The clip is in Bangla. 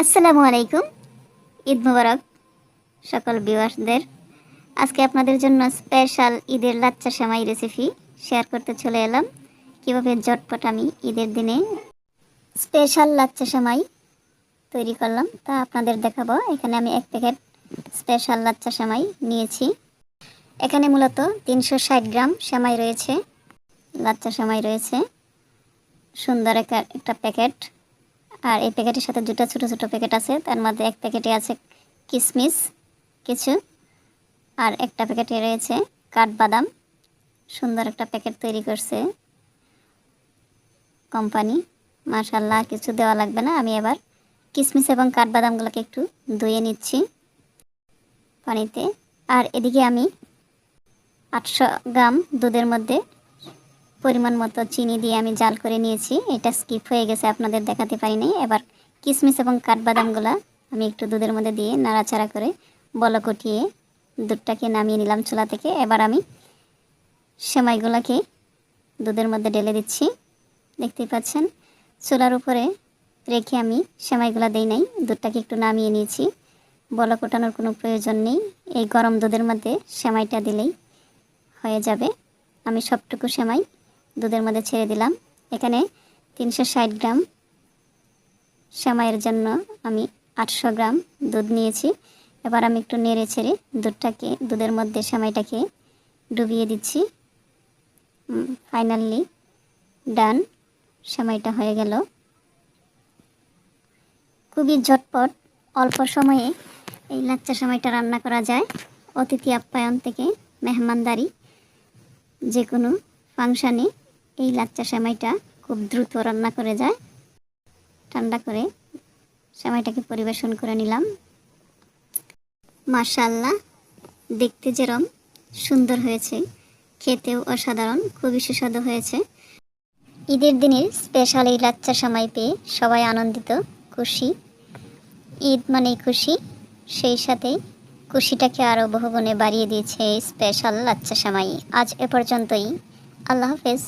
আসসালামু আলাইকুম। ঈদ মুবারক, সকল বিবাসদের আজকে আপনাদের জন্য স্পেশাল ঈদের লাচ্চা সেমাই রেসিপি শেয়ার করতে চলে এলাম। কীভাবে ঝটপট আমি ঈদের দিনে স্পেশাল লাচ্চা সেমাই তৈরি করলাম, তা আপনাদের দেখাবো। এখানে আমি এক প্যাকেট স্পেশাল লাচ্চা সেমাই নিয়েছি। এখানে মূলত তিনশো ষাট গ্রাম সেমাই রয়েছে, লাচ্চা সেমাই রয়েছে। সুন্দর একটা একটা প্যাকেট। আর এই প্যাকেটের সাথে দুটো ছোট ছোট প্যাকেট আছে। তার মধ্যে এক প্যাকেটে আছে কিশমিশ কিছু আর একটা প্যাকেটে রয়েছে কাঠবাদাম। সুন্দর একটা প্যাকেট তৈরি করছে কোম্পানি। মাশাল্লাহ কিছু দেওয়া লাগবে না। আমি এবার কিশমিশ এবং কাঠবাদামগুলোকে একটু ধুয়ে নিচ্ছি পানিতে। আর এদিকে আমি আটশো গ্রাম দুধের মধ্যে পরিমাণ মতো চিনি দিয়ে আমি জাল করে নিয়েছি। এটা স্কিপ হয়ে গেছে, আপনাদের দেখাতে পারিনি। এবার কিশমিশ এবং কাঠবাদামগুলো আমি একটু দুধের মধ্যে দিয়ে নাড়াচাড়া করে বলক উঠিয়ে দুধটাকে নামিয়ে নিলাম চুলা থেকে। এবার আমি সেমাইগুলোকে দুধের মধ্যে ঢেলে দিচ্ছি। দেখতেই পাচ্ছেন, চুলার উপরে রেখে আমি সেমাইগুলো দেই নাই। দুধটাকে একটু নামিয়ে নিয়েছি। বলক ওঠানোর কোনো প্রয়োজন নেই। এই গরম দুধের মধ্যে সেমাইটা দিলেই হয়ে যাবে। আমি সবটুকু সেমাই দুধের মধ্যে ছেড়ে দিলাম। এখানে তিনশো ষাট গ্রাম সেমাইয়ের জন্য আমি আটশো গ্রাম দুধ নিয়েছি। এবার আমি একটু নেড়ে ছেড়ে দুধটাকে, দুধের মধ্যে সেমাইটাকে ডুবিয়ে দিচ্ছি। ফাইনালি ডান সেমাইটা হয়ে গেল। খুবই ঝটপট অল্প সময়ে এই লাচ্চা সেমাইটা রান্না করা যায়। অতিথি আপ্যায়ন থেকে মেহমানদারি যে কোনো ফাংশানে এই লাচ্চা সেমাইটা খুব দ্রুত রান্না করে যায়। ঠান্ডা করে সেমাইটাকে পরিবেশন করে নিলাম। মাশাল্লাহ দেখতে যেরম সুন্দর হয়েছে, খেতেও অসাধারণ, খুবই সুস্বাদু হয়েছে। ঈদের দিনের স্পেশাল এই লাচ্চা সেমাই পেয়ে সবাই আনন্দিত, খুশি। ঈদ মানেই খুশি, সেই সাথে খুশিটাকে আরও বহুগুণে বাড়িয়ে দিয়েছে এই স্পেশাল লাচ্চা সেমাই। আজ এ পর্যন্তই। আল্লাহ হাফেজ।